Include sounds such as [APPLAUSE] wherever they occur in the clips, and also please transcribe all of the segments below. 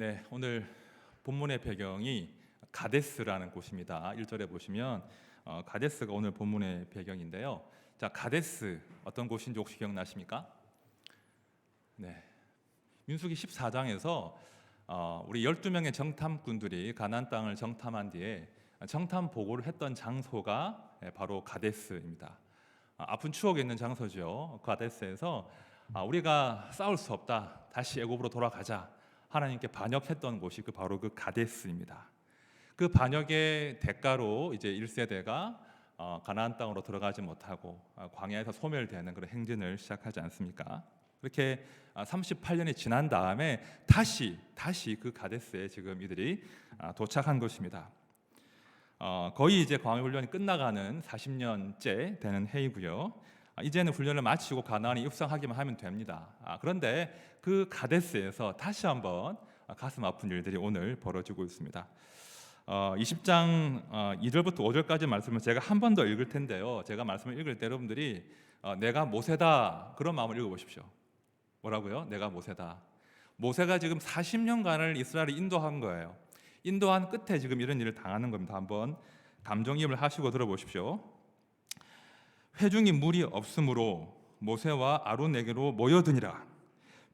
네, 오늘 본문의 배경이 가데스라는 곳입니다. 1절에 보시면 어, 가데스가 오늘 본문의 배경인데요. 자, 가데스 어떤 곳인지 혹시 기억나십니까? 네. 민수기 14장에서 어, 우리 12명의 정탐꾼들이 가나안 땅을 정탐한 뒤에 정탐 보고를 했던 장소가 예, 바로 가데스입니다. 아, 아픈 추억이 있는 장소죠. 가데스에서 아, 우리가 싸울 수 없다. 다시 애굽으로 돌아가자. 하나님께 반역했던 곳이 그 바로 그 가데스입니다. 그 반역의 대가로 이제 1세대가 어, 가나안 땅으로 들어가지 못하고 어, 광야에서 소멸되는 그런 행진을 시작하지 않습니까? 그렇게 38년이 지난 다음에 다시 다시 그 가데스에 지금 이들이 아, 도착한 것입니다. 어, 거의 이제 광야 훈련이 끝나가는 40년째 되는 해이고요. 아, 이제는 훈련을 마치고 가나안에 입성하기만 하면 됩니다. 아, 그런데 그 가데스에서 다시 한번 아, 가슴 아픈 일들이 오늘 벌어지고 있습니다. 어, 20장 어, 2절부터 5절까지 말씀을 제가 한 번 더 읽을 텐데요. 제가 말씀을 읽을 때 여러분들이 어, 내가 모세다 그런 마음을 읽어보십시오. 뭐라고요? 내가 모세다. 모세가 지금 40년간을 이스라엘을 인도한 거예요. 인도한 끝에 지금 이런 일을 당하는 겁니다. 한번 감정이입을 하시고 들어보십시오. 회중이 물이 없으므로 모세와 아론에게로 모여드니라.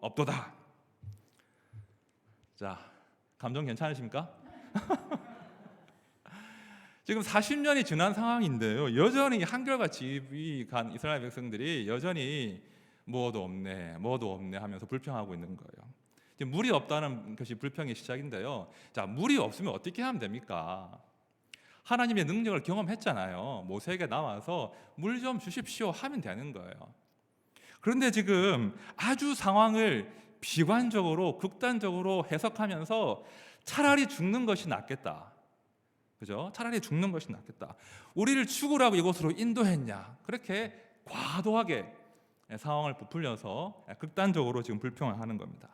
없도다. 자, 감정 괜찮으십니까? [LAUGHS] 지금 40년이 지난 상황인데요. 여전히 한결같이 이간 이스라엘 백성들이 여전히 뭐도 없네, 뭐도 없네 하면서 불평하고 있는 거예요. 지금 물이 없다는 것이 불평의 시작인데요. 자, 물이 없으면 어떻게 하면 됩니까? 하나님의 능력을 경험했잖아요. 모세에게 나와서 물 좀 주십시오 하면 되는 거예요. 그런데 지금 아주 상황을 비관적으로 극단적으로 해석하면서 차라리 죽는 것이 낫겠다. 그죠? 차라리 죽는 것이 낫겠다. 우리를 죽으라고 이곳으로 인도했냐? 그렇게 과도하게 상황을 부풀려서 극단적으로 지금 불평을 하는 겁니다.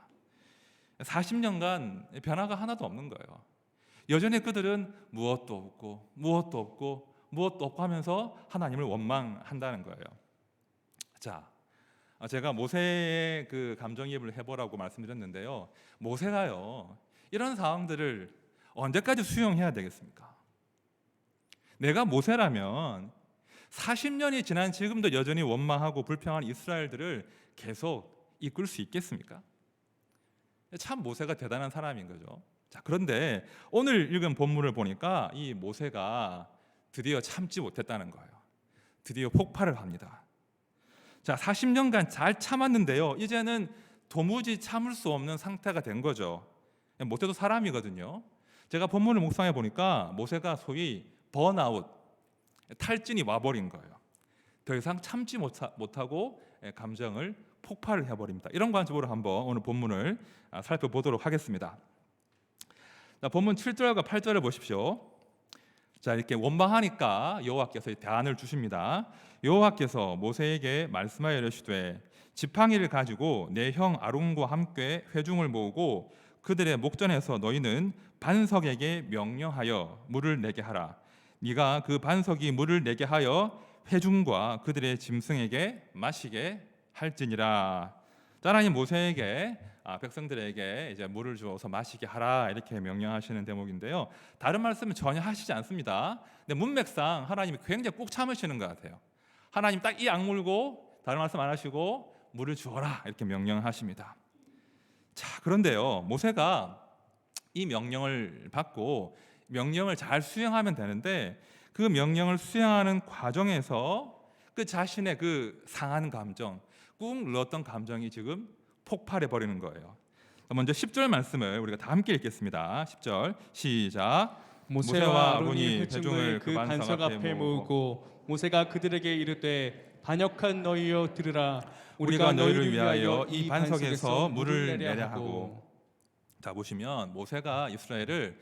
40년간 변화가 하나도 없는 거예요. 여전히 그들은 무엇도 없고 무엇도 없고 무엇도 없고 하면서 하나님을 원망한다는 거예요. 자, 제가 모세의 그 감정이입을 해보라고 말씀드렸는데요. 모세가요 이런 상황들을 언제까지 수용해야 되겠습니까? 내가 모세라면 40년이 지난 지금도 여전히 원망하고 불평한 이스라엘들을 계속 이끌 수 있겠습니까? 참 모세가 대단한 사람인 거죠. 자, 그런데 오늘 읽은 본문을 보니까 이 모세가 드디어 참지 못했다는 거예요. 드디어 폭발을 합니다. 자, 40년간 잘 참았는데요. 이제는 도무지 참을 수 없는 상태가 된 거죠. 모세도 사람이거든요. 제가 본문을 묵상해 보니까 모세가 소위 번아웃, 탈진이 와버린 거예요. 더 이상 참지 못하고 감정을 폭발을 해버립니다. 이런 관점으로 한번 오늘 본문을 살펴보도록 하겠습니다. 자, 본문 7절과 8절을 보십시오. 자 이렇게 원망하니까 여호와께서 대안을 주십니다. 여호와께서 모세에게 말씀하여 이르시되 지팡이를 가지고 내 형 아론과 함께 회중을 모으고 그들의 목전에서 너희는 반석에게 명령하여 물을 내게 하라. 네가 그 반석이 물을 내게 하여 회중과 그들의 짐승에게 마시게 할지니라. 하나님 모세에게 아, 백성들에게 이제 물을 주어서 마시게 하라 이렇게 명령하시는 대목인데요. 다른 말씀은 전혀 하시지 않습니다. 근데 문맥상 하나님이 굉장히 꾹 참으시는 것 같아요. 하나님 딱 이 악물고 다른 말씀 안 하시고 물을 주어라 이렇게 명령하십니다. 자 그런데요 모세가 이 명령을 받고 명령을 잘 수행하면 되는데 그 명령을 수행하는 과정에서 그 자신의 그 상한 감정, 꾹 눌렀던 감정이 지금 폭발해 버리는 거예요. 먼저 10절 말씀을 우리가 다 함께 읽겠습니다. 10절 시작. 모세와 아론이 회중을 그 반석 앞에 모으고 모세가 그들에게 이르되 반역한 너희여 들으라 우리가 너희를 위하여 이 반석에서 물을 내려 하고 자 보시면 모세가 이스라엘을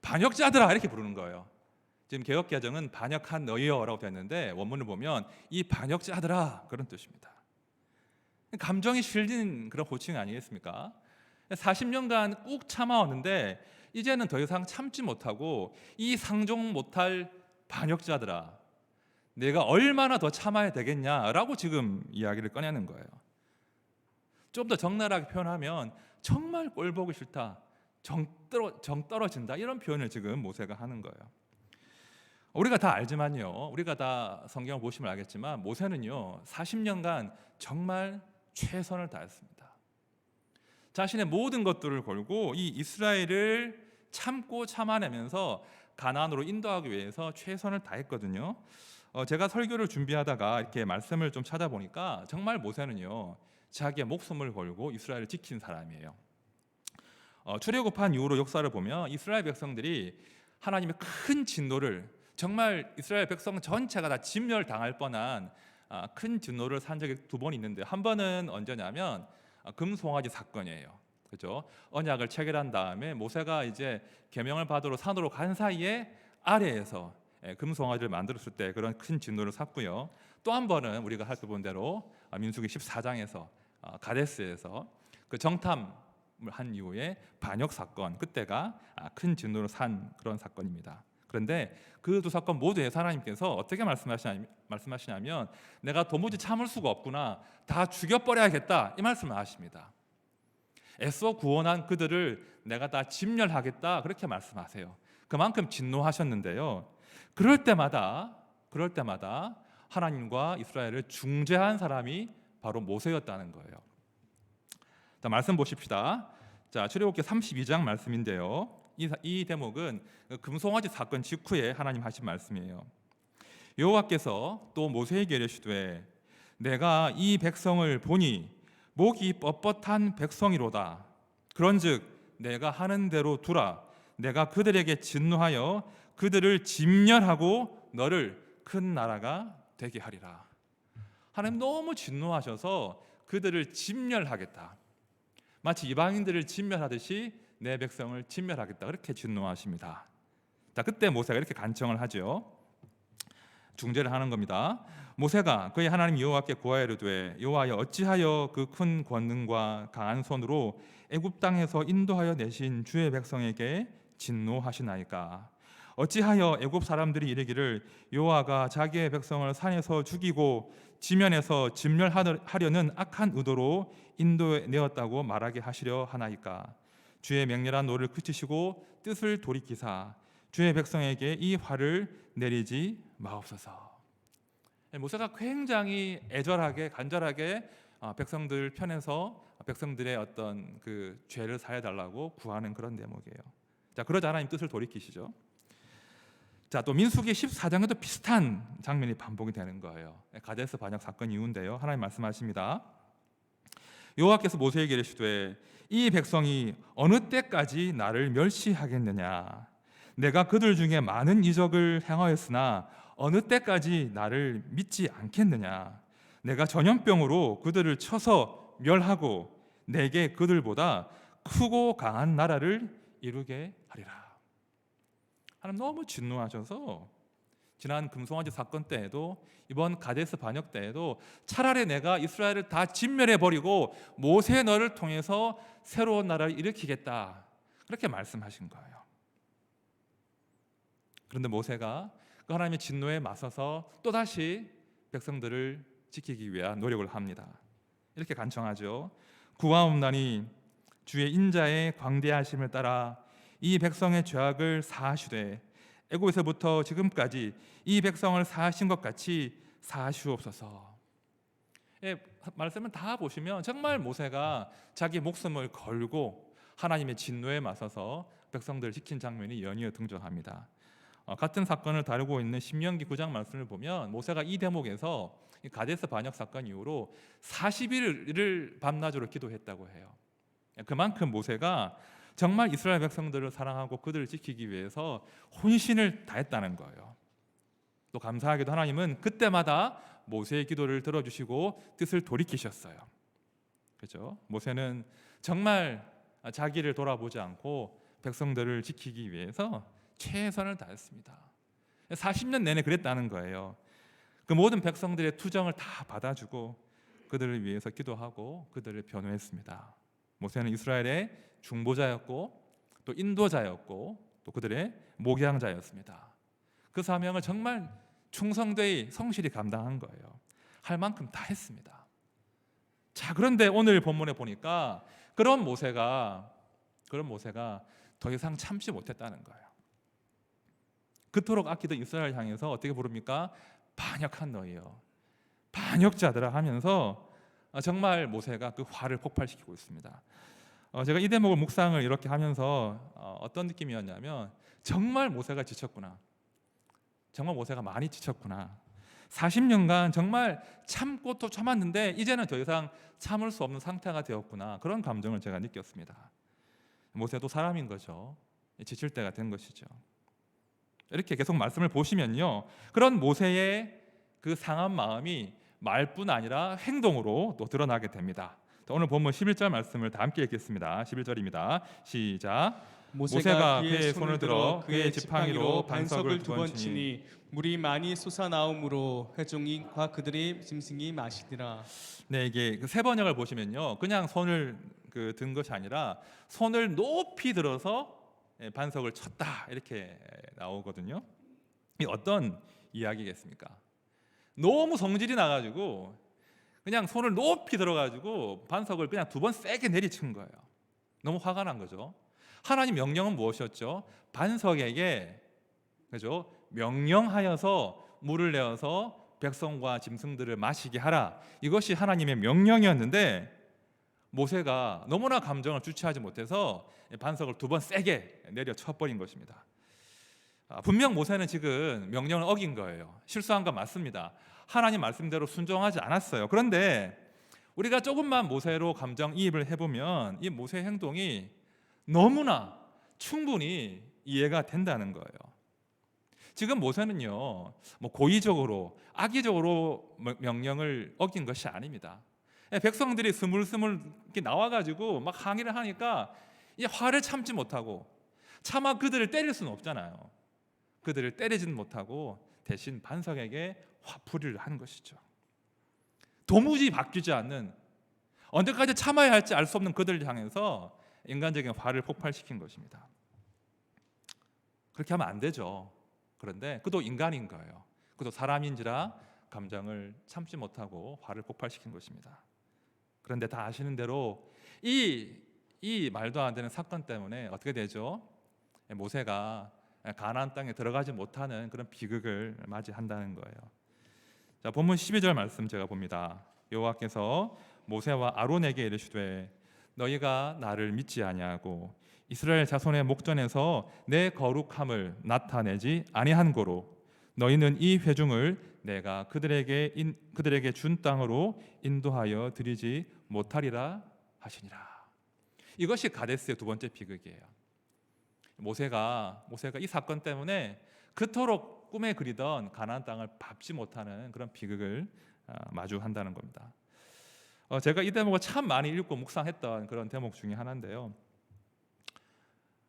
반역자들아 이렇게 부르는 거예요. 지금 개혁 개정은 반역한 너희여라고 되어 있는데 원문을 보면 이 반역자들아 그런 뜻입니다. 감정이 실린 그런 호칭 아니겠습니까? 40년간 꾹 참아왔는데 이제는 더 이상 참지 못하고 이 상종 못할 반역자들아 내가 얼마나 더 참아야 되겠냐라고 지금 이야기를 꺼내는 거예요. 좀 더 적나라하게 표현하면 정말 꼴 보기 싫다. 정, 떨어, 정 떨어진다. 이런 표현을 지금 모세가 하는 거예요. 우리가 다 알지만요. 우리가 다 성경을 보시면 알겠지만 모세는요. 40년간 정말 최선을 다했습니다. 자신의 모든 것들을 걸고 이 이스라엘을 참고 참아내면서 가나안으로 인도하기 위해서 최선을 다했거든요. 어, 제가 설교를 준비하다가 이렇게 말씀을 좀 찾아보니까 정말 모세는요 자기의 목숨을 걸고 이스라엘을 지킨 사람이에요. 어, 출애굽한 이후로 역사를 보면 이스라엘 백성들이 하나님의 큰 진노를 정말 이스라엘 백성 전체가 다 진멸당할 뻔한 아, 큰 진노를 산 적이 두 번 있는데 한 번은 언제냐면 아, 금송아지 사건이에요. 그죠? 언약을 체결한 다음에 모세가 이제 계명을 받으러 산으로 간 사이에 아래에서 예, 금송아지를 만들었을 때 그런 큰 진노를 샀고요. 또 한 번은 우리가 살펴본 대로 아, 민수기 14장에서 아, 가데스에서 그 정탐을 한 이후에 반역 사건 그때가 아, 큰 진노를 산 그런 사건입니다. 그런데 그 두 사건 모두에서 하나님께서 어떻게 말씀하시냐, 말씀하시냐면 내가 도무지 참을 수가 없구나 다 죽여버려야겠다 이 말씀을 하십니다. 애써 구원한 그들을 내가 다 진멸하겠다 그렇게 말씀하세요. 그만큼 진노하셨는데요. 그럴 때마다 그럴 때마다 하나님과 이스라엘을 중재한 사람이 바로 모세였다는 거예요. 자 말씀 보십시다. 자 출애굽기 32장 말씀인데요. 이, 이 대목은 금송아지 사건 직후에 하나님 하신 말씀이에요. 여호와께서 또 모세에게 이르시되 내가 이 백성을 보니 목이 뻣뻣한 백성이로다. 그런즉 내가 하는 대로 두라. 내가 그들에게 진노하여 그들을 진멸하고 너를 큰 나라가 되게 하리라. 하나님 너무 진노하셔서 그들을 진멸하겠다. 마치 이방인들을 진멸하듯이 내 백성을 진멸하겠다. 그렇게 진노하십니다. 자, 그때 모세가 이렇게 간청을 하죠. 중재를 하는 겁니다. 모세가 그의 하나님 여호와께 구하이르되 여호와여 어찌하여 그 큰 권능과 강한 손으로 애굽 땅에서 인도하여 내신 주의 백성에게 진노하시나이까 어찌하여 애굽 사람들이 이르기를 여호와가 자기의 백성을 산에서 죽이고 지면에서 진멸하려는 악한 의도로 인도에 내었다고 말하게 하시려 하나이까 주의 맹렬한 노를 그치시고 뜻을 돌이키사 주의 백성에게 이 화를 내리지 마옵소서. 모세가 굉장히 애절하게 간절하게 어, 백성들 편에서 백성들의 어떤 그 죄를 사해 달라고 구하는 그런 대목이에요. 자, 그러자 하나님 뜻을 돌이키시죠. 자, 또 민수기 14장에도 비슷한 장면이 반복이 되는 거예요. 가데스 반역 사건 이후인데요. 하나님 말씀하십니다. 여호와께서 모세에게 이르시되 이 백성이 어느 때까지 나를 멸시하겠느냐? 내가 그들 중에 많은 이적을 행하였으나 어느 때까지 나를 믿지 않겠느냐? 내가 전염병으로 그들을 쳐서 멸하고 내게 그들보다 크고 강한 나라를 이루게 하리라. 하나님 너무 진노하셔서 지난 금송아지 사건 때에도 이번 가데스 반역 때에도 차라리 내가 이스라엘을 다 진멸해 버리고 모세 너를 통해서 새로운 나라를 일으키겠다 그렇게 말씀하신 거예요. 그런데 모세가 그 하나님의 진노에 맞서서 또 다시 백성들을 지키기 위한 노력을 합니다. 이렇게 간청하죠. 구하옵나니 주의 인자의 광대하심을 따라 이 백성의 죄악을 사하시되 애고에서부터 지금까지 이 백성을 사하신 것 같이 사하시옵소서. 예, 말씀을 다 보시면 정말 모세가 자기 목숨을 걸고 하나님의 진노에 맞서서 백성들을 지킨 장면이 연이어 등장합니다. 어, 같은 사건을 다루고 있는 신명기 9장 말씀을 보면 모세가 이 대목에서 이 가데스 반역 사건 이후로 40일을 밤낮으로 기도했다고 해요. 그만큼 모세가 정말 이스라엘 백성들을 사랑하고 그들을 지키기 위해서 혼신을 다했다는 거예요. 또 감사하게도 하나님은 그때마다 모세의 기도를 들어주시고 뜻을 돌이키셨어요. 그죠? 모세는 정말 자기를 돌아보지 않고 백성들을 지키기 위해서 최선을 다했습니다. 40년 내내 그랬다는 거예요. 그 모든 백성들의 투정을 다 받아주고 그들을 위해서 기도하고 그들을 변호했습니다. 모세는 이스라엘의 중보자였고 또 인도자였고 또 그들의 목양자였습니다. 그 사명을 정말 충성되이 성실히 감당한 거예요. 할 만큼 다 했습니다. 자, 그런데 오늘 본문에 보니까 그런 모세가 그런 모세가 더 이상 참지 못했다는 거예요. 그토록 아끼던 이스라엘 향해서 어떻게 부릅니까? 반역한 너희요. 반역자들아 하면서 어, 정말 모세가 그 화를 폭발시키고 있습니다. 어, 제가 이 대목을 묵상을 이렇게 하면서 어, 어떤 느낌이었냐면 정말 모세가 지쳤구나. 정말 모세가 많이 지쳤구나. 40년간 정말 참고 또 참았는데 이제는 더 이상 참을 수 없는 상태가 되었구나. 그런 감정을 제가 느꼈습니다. 모세도 사람인 거죠. 지칠 때가 된 것이죠. 이렇게 계속 말씀을 보시면요. 그런 모세의 그 상한 마음이 말뿐 아니라 행동으로 또 드러나게 됩니다. 자, 오늘 본문 11절 말씀을 다 함께 읽겠습니다. 11절입니다. 시작. 모세가 그의 손을 들어 그의 지팡이로 반석을 두 번 치니 물이 많이 솟아 나오므로 회중이과 그들의 짐승이 마시니라. 네, 이게 그 세 번역을 보시면요. 그냥 손을 그 든 것이 아니라 손을 높이 들어서 예, 반석을 쳤다. 이렇게 나오거든요. 이 어떤 이야기겠습니까? 너무 성질이 나 가지고 그냥 손을 높이 들어 가지고 반석을 그냥 두 번 세게 내리친 거예요. 너무 화가 난 거죠. 하나님 명령은 무엇이었죠? 반석에게 그죠? 명령하여서 물을 내어서 백성과 짐승들을 마시게 하라. 이것이 하나님의 명령이었는데 모세가 너무나 감정을 주체하지 못해서 반석을 두 번 세게 내려 쳐버린 것입니다. 아, 분명 모세는 지금 명령을 어긴 거예요. 실수한 건 맞습니다. 하나님 말씀대로 순종하지 않았어요. 그런데 우리가 조금만 모세로 감정 이입을 해보면 이 모세 행동이 너무나 충분히 이해가 된다는 거예요. 지금 모세는요, 뭐 고의적으로 악의적으로 명령을 어긴 것이 아닙니다. 예, 백성들이 스물스물 이렇게 나와가지고 막 항의를 하니까 이 화를 참지 못하고 차마 그들을 때릴 수는 없잖아요. 그들을 때리지는 못하고 대신 반석에게 화풀이를 한 것이죠. 도무지 바뀌지 않는 언제까지 참아야 할지 알 수 없는 그들을 향해서 인간적인 화를 폭발시킨 것입니다. 그렇게 하면 안 되죠. 그런데 그도 인간인 거예요. 그도 사람인지라 감정을 참지 못하고 화를 폭발시킨 것입니다. 그런데 다 아시는 대로 이, 이 말도 안 되는 사건 때문에 어떻게 되죠? 모세가 가나안 땅에 들어가지 못하는 그런 비극을 맞이한다는 거예요. 자, 본문 12절 말씀 제가 봅니다. 여호와께서 모세와 아론에게 이르시되 너희가 나를 믿지 아니하고 이스라엘 자손의 목전에서 내 거룩함을 나타내지 아니한 고로 너희는 이 회중을 내가 그들에게 인, 그들에게 준 땅으로 인도하여 드리지 못하리라 하시니라. 이것이 가데스의 두 번째 비극이에요. 모세가 모세가 이 사건 때문에 그토록 꿈에 그리던 가나안 땅을 밟지 못하는 그런 비극을 아, 마주한다는 겁니다. 어, 제가 이 대목을 참 많이 읽고 묵상했던 그런 대목 중에 하나인데요.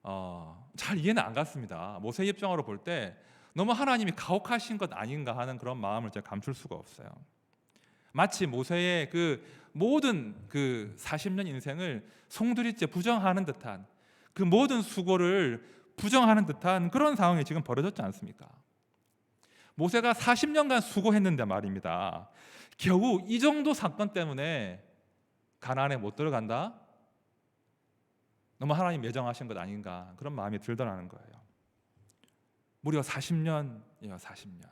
어, 잘 이해는 안 갔습니다. 모세 입장으로 볼 때 너무 하나님이 가혹하신 것 아닌가 하는 그런 마음을 제가 감출 수가 없어요. 마치 모세의 그 모든 그 40년 인생을 송두리째 부정하는 듯한 그 모든 수고를 부정하는 듯한 그런 상황이 지금 벌어졌지 않습니까? 모세가 40년간 수고했는데 말입니다. 겨우 이 정도 사건 때문에 가나안에 못 들어간다? 너무 하나님 매정하신 것 아닌가 그런 마음이 들더라는 거예요. 무려 40년이요, 40년.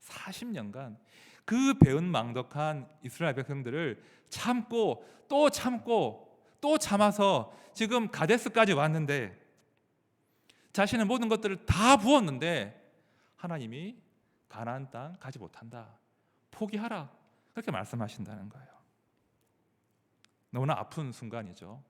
40년간 그 배은망덕한 이스라엘 백성들을 참고 또 참고 또 참아서 지금 가데스까지 왔는데 자신의 모든 것들을 다 부었는데 하나님이 가나안 땅 가지 못한다. 포기하라. 그렇게 말씀하신다는 거예요. 너무나 아픈 순간이죠.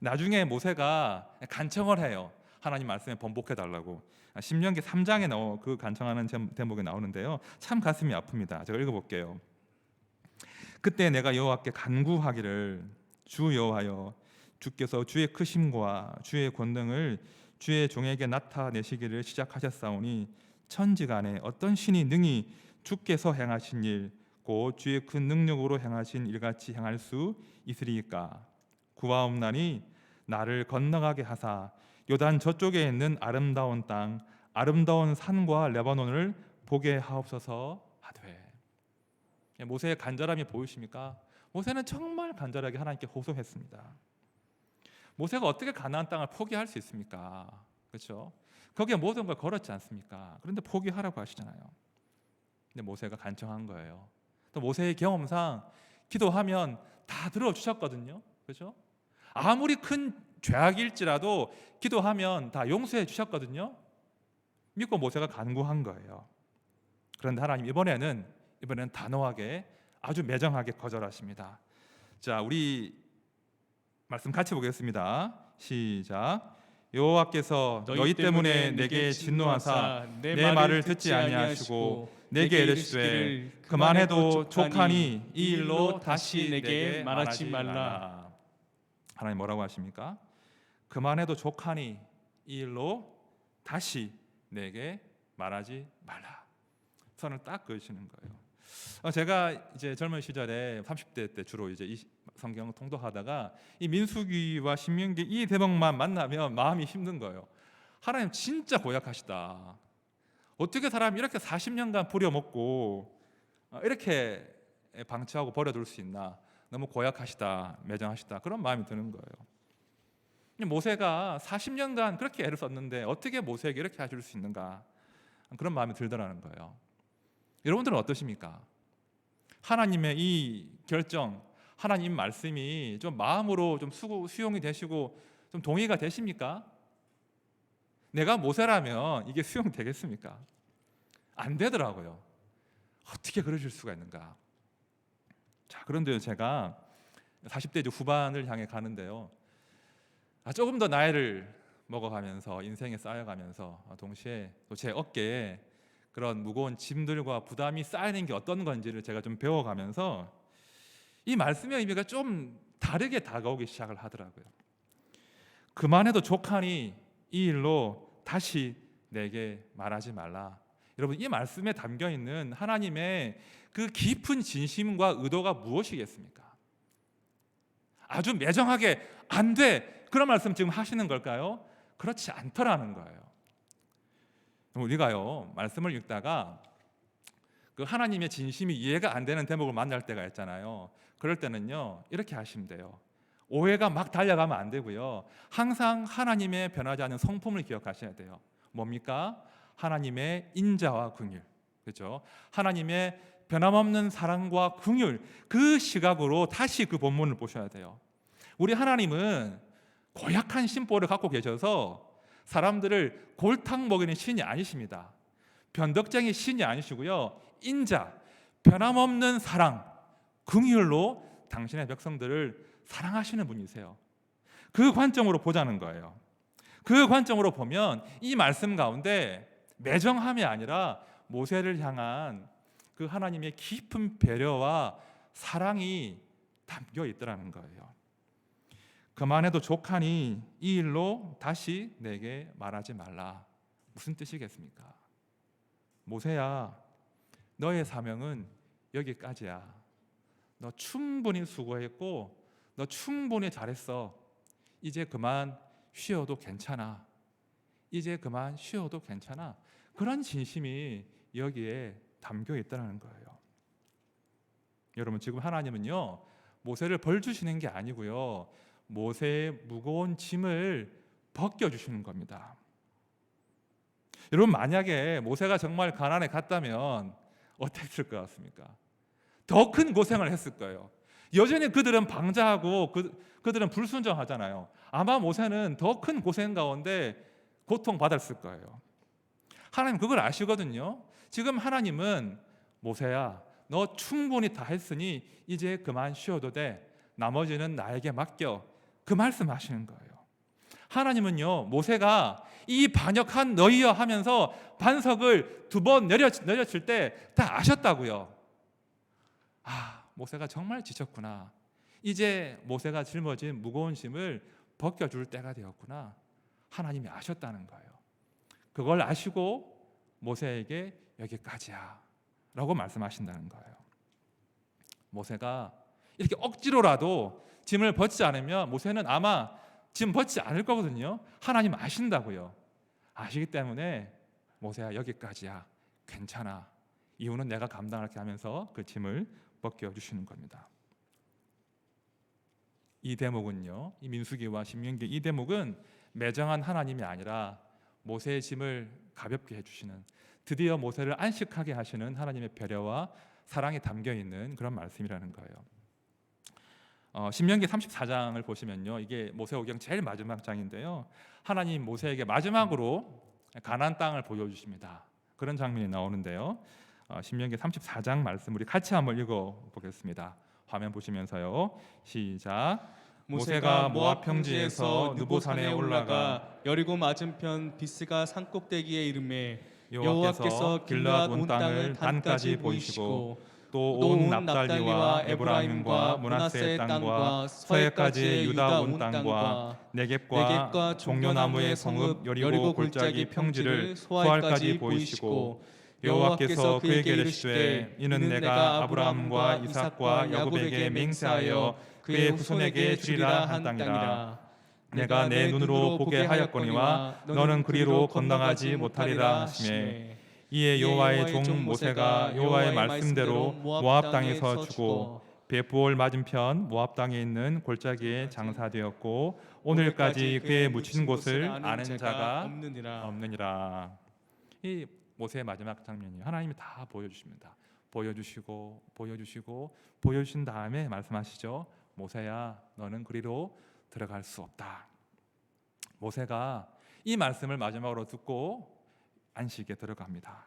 나중에 모세가 간청을 해요. 하나님 말씀에 번복해 달라고. 신명기 3장에 나오 그 간청하는 대목에 나오는데요. 참 가슴이 아픕니다. 제가 읽어 볼게요. 그때 내가 여호와께 간구하기를 주 여호와여 주께서 주의 크심과 주의 권능을 주의 종에게 나타내시기를 시작하셨사오니 천지간에 어떤 신이 능히 주께서 행하신 일, 곧 주의 큰 능력으로 행하신 일같이 행할 수 있으리까? 구하옵나니 나를 건너가게 하사 요단 저쪽에 있는 아름다운 땅, 아름다운 산과 레바논을 보게 하옵소서 하되. 예, 모세의 간절함이 보이십니까? 모세는 정말 간절하게 하나님께 호소했습니다. 모세가 어떻게 가나안 땅을 포기할 수 있습니까? 그렇죠? 거기에 모든 걸 걸었지 않습니까? 그런데 포기하라고 하시잖아요. 근데 모세가 간청한 거예요. 또 모세의 경험상 기도하면 다 들어주셨거든요. 그렇죠? 아무리 큰 죄악일지라도 기도하면 다 용서해 주셨거든요. 믿고 모세가 간구한 거예요. 그런데 하나님 이번에는 이번에는 단호하게 아주 매정하게 거절하십니다. 자, 우리 말씀 같이 보겠습니다. 시작. 여호와께서 너희 때문에 내게 진노하사 내 말을 듣지 아니하시고 내게 이르시되 그만해도 족하니 이 일로 다시 내게 말하지 말라. 하나님 뭐라고 하십니까? 그만해도 족하니 이 일로 다시 내게 말하지 말라. 선을 딱 그으시는 거예요. 어, 제가 이제 젊은 시절에 30대 때 주로 이제 이 성경 통독하다가 이 민수기와 신명기 이 대목만 만나면 마음이 힘든 거예요. 하나님 진짜 고약하시다. 어떻게 사람이 이렇게 40년간 부려먹고 어, 이렇게 방치하고 버려둘 수 있나? 너무 고약하시다, 매정하시다 그런 마음이 드는 거예요. 모세가 40년간 그렇게 애를 썼는데 어떻게 모세에게 이렇게 하실 수 있는가? 그런 마음이 들더라는 거예요. 여러분들은 어떠십니까? 하나님의 이 결정, 하나님 말씀이 좀 마음으로 좀 수용이 되시고 좀 동의가 되십니까? 내가 모세라면 이게 수용되겠습니까? 안 되더라고요. 어떻게 그러실 수가 있는가? 자, 그런데 제가 40대 이제 후반을 향해 가는데요. 아, 조금 더 나이를 먹어가면서 인생에 쌓여가면서 동시에 또 제 어깨에 그런 무거운 짐들과 부담이 쌓이는 게 어떤 건지를 제가 좀 배워가면서 이 말씀의 의미가 좀 다르게 다가오기 시작을 하더라고요. 그만해도 족하니 이 일로 다시 내게 말하지 말라. 여러분 이 말씀에 담겨 있는 하나님의 그 깊은 진심과 의도가 무엇이겠습니까? 아주 매정하게 안 돼. 그런 말씀 지금 하시는 걸까요? 그렇지 않더라는 거예요. 우리가요 말씀을 읽다가 그 하나님의 진심이 이해가 안 되는 대목을 만날 때가 있잖아요. 그럴 때는요 이렇게 하시면 돼요. 오해가 막 달려가면 안 되고요. 항상 하나님의 변하지 않는 성품을 기억하셔야 돼요. 뭡니까? 하나님의 인자와 긍휼. 그렇죠? 하나님의 변함없는 사랑과 긍휼 그 시각으로 다시 그 본문을 보셔야 돼요. 우리 하나님은 고약한 심보를 갖고 계셔서 사람들을 골탕 먹이는 신이 아니십니다. 변덕쟁이 신이 아니시고요. 인자, 변함없는 사랑, 긍휼로 당신의 백성들을 사랑하시는 분이세요. 그 관점으로 보자는 거예요. 그 관점으로 보면 이 말씀 가운데 매정함이 아니라 모세를 향한 그 하나님의 깊은 배려와 사랑이 담겨 있더라는 거예요. 그만해도 족하니 이 일로 다시 내게 말하지 말라. 무슨 뜻이겠습니까? 모세야, 너의 사명은 여기까지야. 너 충분히 수고했고, 너 충분히 잘했어. 이제 그만 쉬어도 괜찮아. 이제 그만 쉬어도 괜찮아. 그런 진심이 여기에 담겨 있다는 거예요. 여러분 지금 하나님은요 모세를 벌 주시는 게 아니고요 모세의 무거운 짐을 벗겨 주시는 겁니다. 여러분 만약에 모세가 정말 가난에 갔다면 어땠을 것 같습니까? 더 큰 고생을 했을 거예요. 여전히 그들은 방자하고 그, 그들은 불순종하잖아요. 아마 모세는 더 큰 고생 가운데 고통 받았을 거예요. 하나님 그걸 아시거든요. 지금 하나님은 모세야, 너 충분히 다 했으니 이제 그만 쉬어도 돼. 나머지는 나에게 맡겨. 그 말씀 하시는 거예요. 하나님은요 모세가 이 반역한 너희여 하면서 반석을 두 번 내려 내려칠 때 다 아셨다고요. 아 모세가 정말 지쳤구나. 이제 모세가 짊어진 무거운 짐을 벗겨줄 때가 되었구나. 하나님이 아셨다는 거예요. 그걸 아시고 모세에게 여기까지야 라고 말씀하신다는 거예요. 모세가 이렇게 억지로라도 짐을 벗지 않으면 모세는 아마 짐 벗지 않을 거거든요. 하나님 아신다고요. 아시기 때문에 모세야 여기까지야. 괜찮아. 이유는 내가 감당할게 하면서 그 짐을 벗겨 주시는 겁니다. 이 대목은요. 이 민수기와 신명기 이 대목은 매정한 하나님이 아니라 모세의 짐을 가볍게 해 주시는 드디어 모세를 안식하게 하시는 하나님의 배려와 사랑이 담겨 있는 그런 말씀이라는 거예요. 어, 신명기 34장을 보시면요, 이게 모세오경 제일 마지막 장인데요. 하나님 모세에게 마지막으로 가나안 땅을 보여 주십니다. 그런 장면이 나오는데요. 어, 신명기 34장 말씀 우리 같이 한번 읽어 보겠습니다. 화면 보시면서요. 시작. 모세가 모압 평지에서 느보산에 올라가 여리고 맞은편 비스가 산꼭대기에 이름에 여호와께서 길앗 온 땅을 단까지 보이시고 또 온 납달리와 에브라임과 문하세의 땅과 서해까지 유다 온 땅과 네겝과 종려나무의 성읍 여리고 골짜기 평지를 소알까지 보이시고 여호와께서 그에게 이르시되 이는 내가 아브라함과 이삭과 야곱에게 맹세하여 그의 후손에게 주리라 한 땅이라. 내가 내 눈으로 보게 하였거니와 너는 그리로 건너가지 못하리라 하시매 이에 여호와의 종 모세가 여호와의 말씀대로 모압 땅에서 주고 베푸올 맞은편 모압 땅에 있는 골짜기에 장사되었고 오늘까지 그의 묻힌 곳을 아는 자가 없느니라. 없느니라. 이 모세의 마지막 장면이 하나님이 다 보여주십니다. 보여주시고 보여주시고 보여주신 다음에 말씀하시죠. 모세야, 너는 그리로 들어갈 수 없다. 모세가 이 말씀을 마지막으로 듣고 안식에 들어갑니다.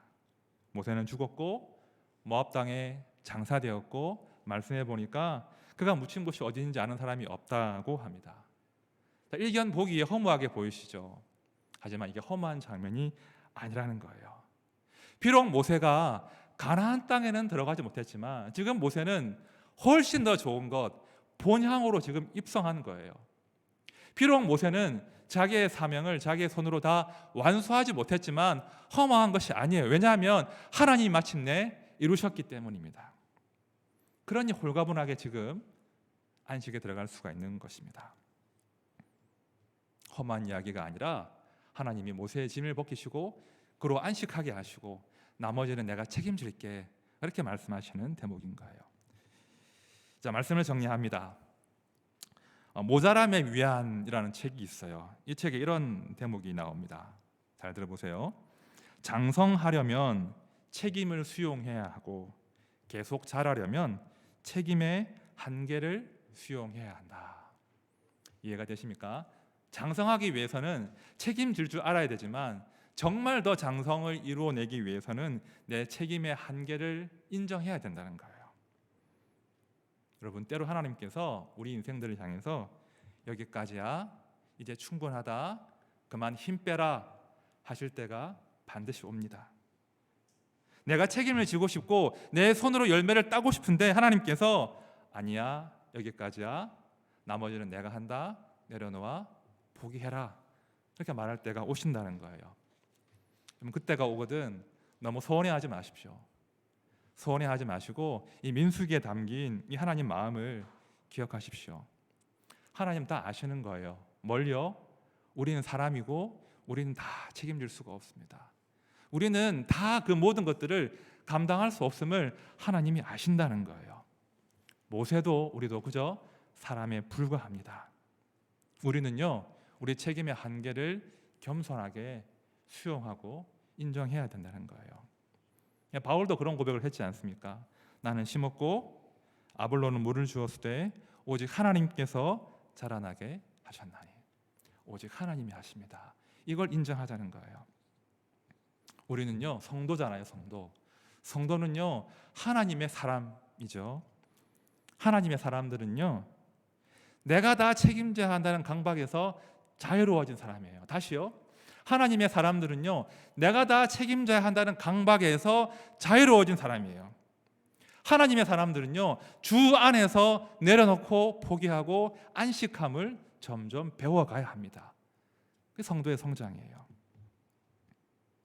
모세는 죽었고 모압 땅에 장사되었고 말씀해 보니까 그가 묻힌 곳이 어디인지 아는 사람이 없다고 합니다. 자, 일견 보기에 허무하게 보이시죠. 하지만 이게 허무한 장면이 아니라는 거예요. 비록 모세가 가나안 땅에는 들어가지 못했지만 지금 모세는 훨씬 더 좋은 것 본향으로 지금 입성한 거예요. 비록 모세는 자기의 사명을 자기의 손으로 다 완수하지 못했지만 허무한 것이 아니에요. 왜냐하면 하나님이 마침내 이루셨기 때문입니다. 그러니 홀가분하게 지금 안식에 들어갈 수가 있는 것입니다. 험한 이야기가 아니라 하나님이 모세의 짐을 벗기시고 그로 안식하게 하시고 나머지는 내가 책임질게 그렇게 말씀하시는 대목인 거예요. 자 말씀을 정리합니다. 어, 모자람의 위안이라는 책이 있어요. 이 책에 이런 대목이 나옵니다. 잘 들어보세요. 장성하려면 책임을 수용해야 하고 계속 자라려면 책임의 한계를 수용해야 한다. 이해가 되십니까? 장성하기 위해서는 책임질 줄 알아야 되지만 정말 더 장성을 이루어내기 위해서는 내 책임의 한계를 인정해야 된다는 거예요. 여러분 때로 하나님께서 우리 인생들을 향해서 여기까지야 이제 충분하다 그만 힘 빼라 하실 때가 반드시 옵니다. 내가 책임을 지고 싶고 내 손으로 열매를 따고 싶은데 하나님께서 아니야 여기까지야 나머지는 내가 한다 내려놓아 포기해라 이렇게 말할 때가 오신다는 거예요. 그때가 오거든 너무 서운해하지 마십시오. 서운해하지 마시고 이 민수기에 담긴 이 하나님 마음을 기억하십시오. 하나님 다 아시는 거예요. 뭘요? 우리는 사람이고 우리는 다 책임질 수가 없습니다. 우리는 다 그 모든 것들을 감당할 수 없음을 하나님이 아신다는 거예요. 모세도 우리도 그저 사람에 불과합니다. 우리는요, 우리 책임의 한계를 겸손하게 수용하고 인정해야 된다는 거예요. 예, 바울도 그런 고백을 했지 않습니까? 나는 심었고 아볼로는 물을 주었으되 오직 하나님께서 자라나게 하셨나니 오직 하나님이 하십니다. 이걸 인정하자는 거예요. 우리는요 성도잖아요 성도. 성도는요 하나님의 사람이죠. 하나님의 사람들은요 내가 다 책임져야 한다는 강박에서 자유로워진 사람이에요. 다시요. 하나님의 사람들은요, 내가 다 책임져야 한다는 강박에서 자유로워진 사람이에요. 하나님의 사람들은요 주 안에서 내려놓고 포기하고 안식함을 점점 배워가야 합니다. 그게 성도의 성장이에요.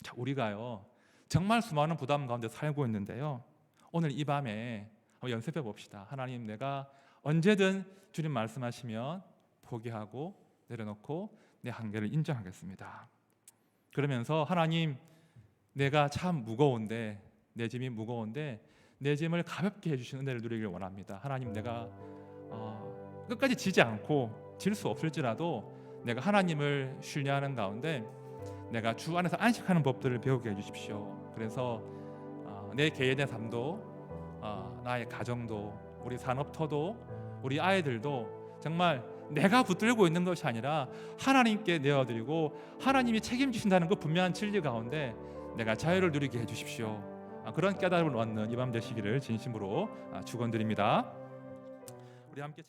자, 우리가요 정말 수많은 부담 가운데 살고 있는데요. 오늘 이 밤에 연습해 봅시다. 하나님, 내가 언제든 주님 말씀하시면 포기하고 내려놓고 내 한계를 인정하겠습니다. 그러면서 하나님, 내가 참 무거운데 내 짐이 무거운데 내 짐을 가볍게 해주시는 은혜를 누리길 원합니다. 하나님, 내가 어, 끝까지 지지 않고 질 수 없을지라도 내가 하나님을 신뢰하는 가운데 내가 주 안에서 안식하는 법들을 배우게 해주십시오. 그래서 어, 내 개인의 삶도 어, 나의 가정도 우리 산업터도 우리 아이들도 정말 내가 붙들고 있는 것이 아니라 하나님께 내어드리고 하나님이 책임지신다는 그 분명한 진리 가운데 내가 자유를 누리게 해주십시오. 아, 그런 깨달음을 얻는 이 밤 되시기를 진심으로 아, 축원드립니다. 우리 함께.